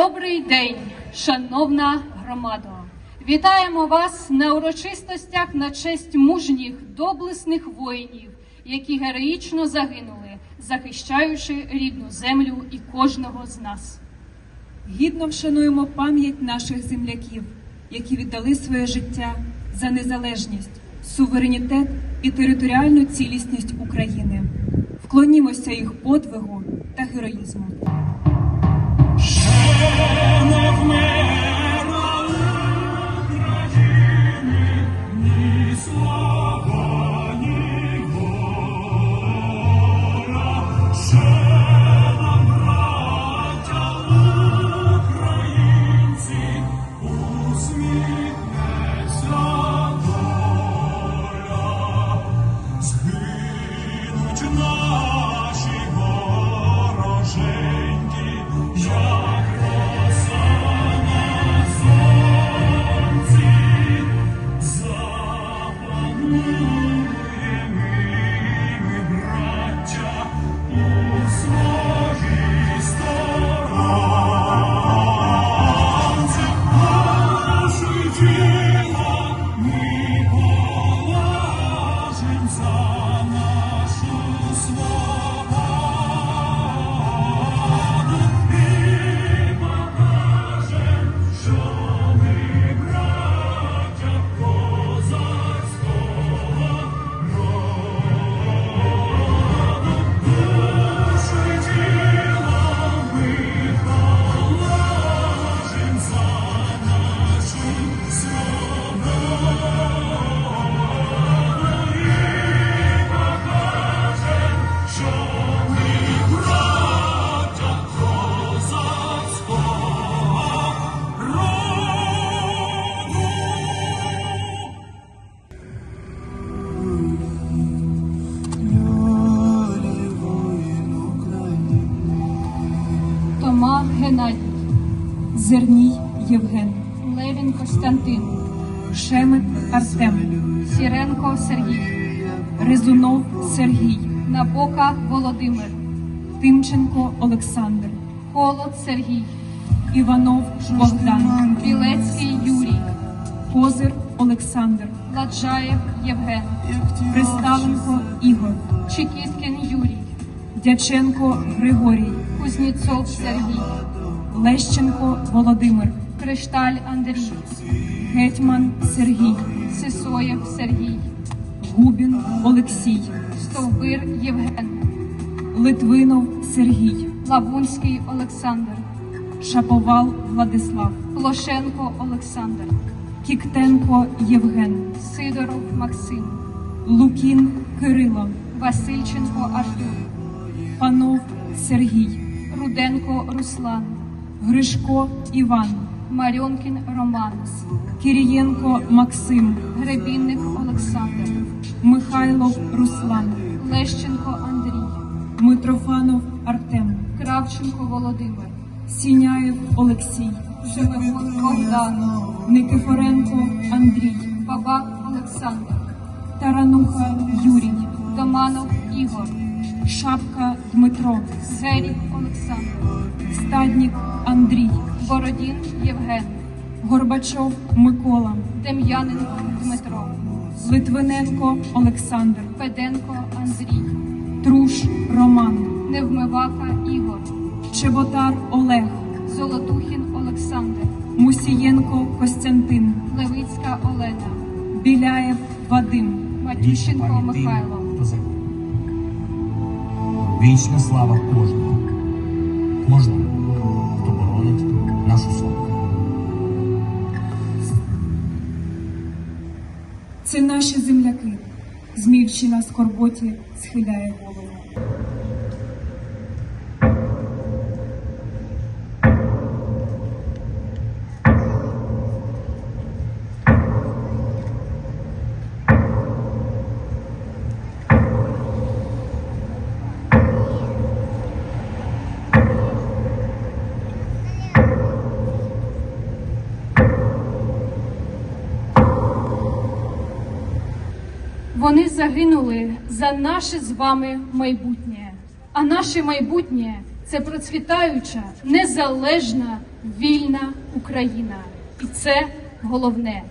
Добрий день, шановна громадо! Вітаємо вас на урочистостях на честь мужніх, доблесних воїнів, які героїчно загинули, захищаючи рідну землю і кожного з нас. Гідно вшануємо пам'ять наших земляків, які віддали своє життя за незалежність, суверенітет і територіальну цілісність України. Вклонімося їх подвигу та героїзму. Слава, Зерній Євген, Левін Костянтин, Шемет Артем, Сіренко Сергій, Резунов Сергій, Набока Володимир, Тимченко Олександр, Холод Сергій, Іванов Богдан, Білецький Юрій, Козир Олександр, Ладжаєв Євген, Присталенко Ігор, Чекіткін Юрій, Дяченко Григорій, Кузнєцов Сергій, Лещенко Володимир, Кришталь Андрій, Гетьман Сергій, Сисоєв Сергій, Губін Олексій, Стовбир Євген, Литвинов Сергій, Лавунський Олександр, Шаповал Владислав, Плошенко Олександр, Кіктенко Євген, Сидоров Максим, Лукін Кирило, Васильченко Артур, Панов Сергій, Руденко Руслан, Гришко Іван, Марьонкін Роман, Кирієнко Максим, Гребінник Олександр, Михайлов Руслан, Лещенко Андрій, Митрофанов Артем, Кравченко Володимир, Сіняєв Олексій, Шемихун Богдан, Никифоренко Андрій, Бабак Олександр, Тарануха Юрій, Доманов Ігор, Шапка Дмитро, Герік Олександр, Стаднік Андрій, Бородін Євген, Горбачов Микола, Дем'яненко Дмитро, Литвиненко Олександр, Феденко Андрій, Труш Роман, Невмивака Ігор, Чеботар Олег, Золотухін Олександр, Мусієнко Костянтин, Левицька Олена, Біляєв Вадим, Матющенко Михайло, Вічна слава кожного, кожного, хто боронить нашу славу. Це наші земляки, змівчи на скорботі, схиляє голову. Загинули за наше з вами майбутнє. А наше майбутнє це процвітаюча, незалежна, вільна Україна. І це головне.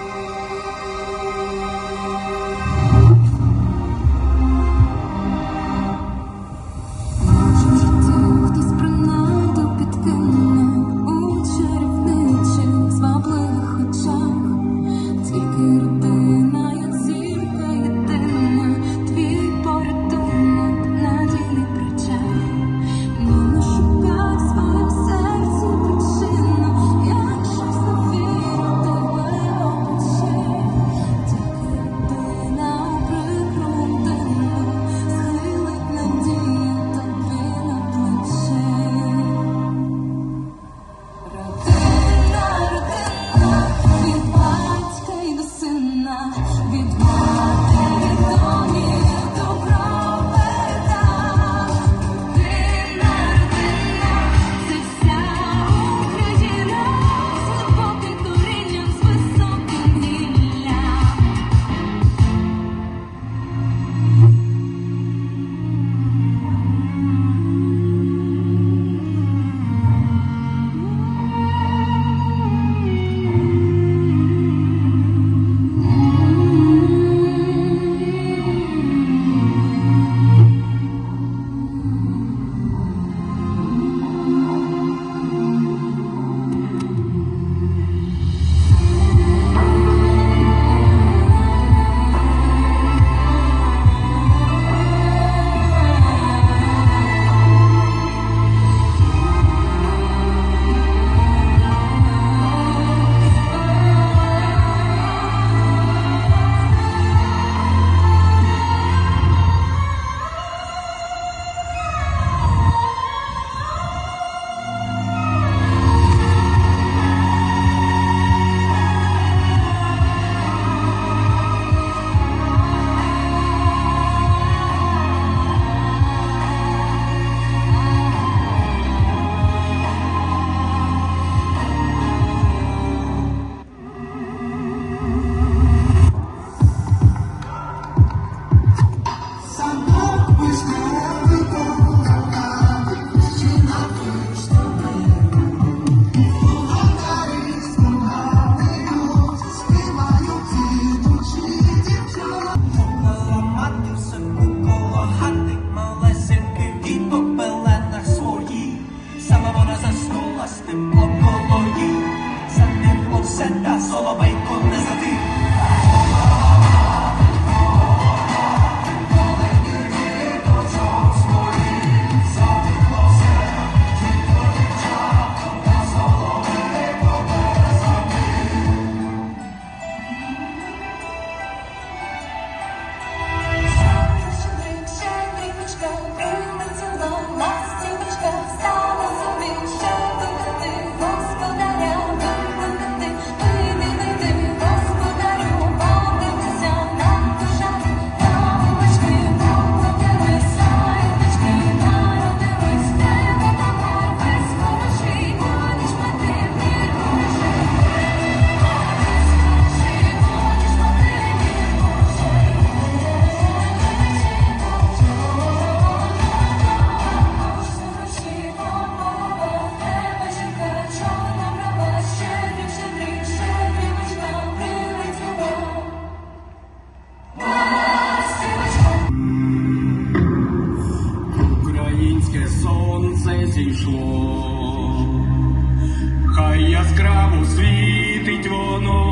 Світить воно,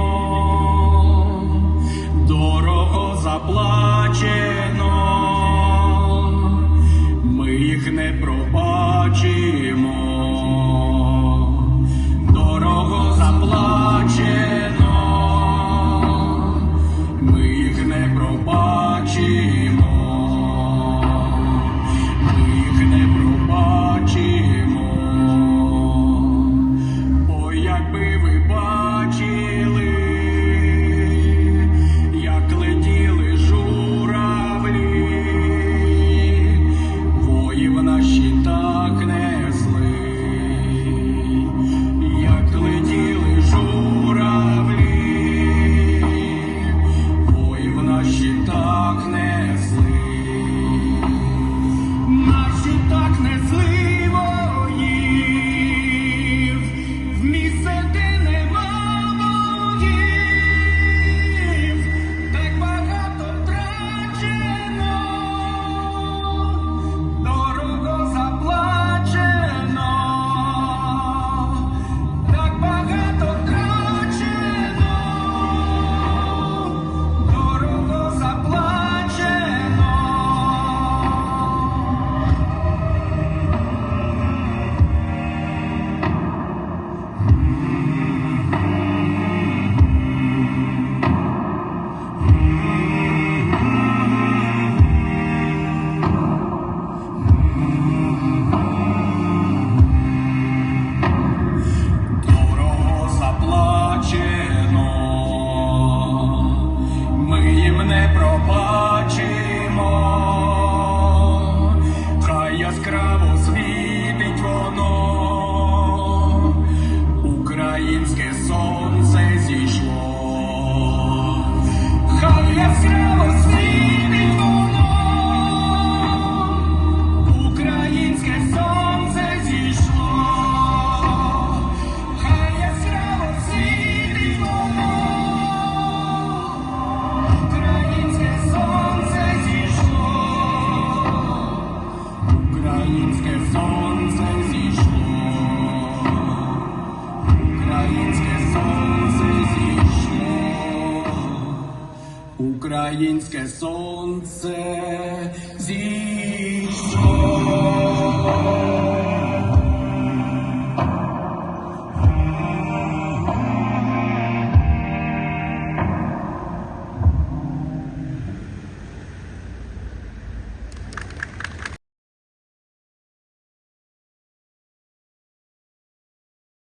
українське сонце.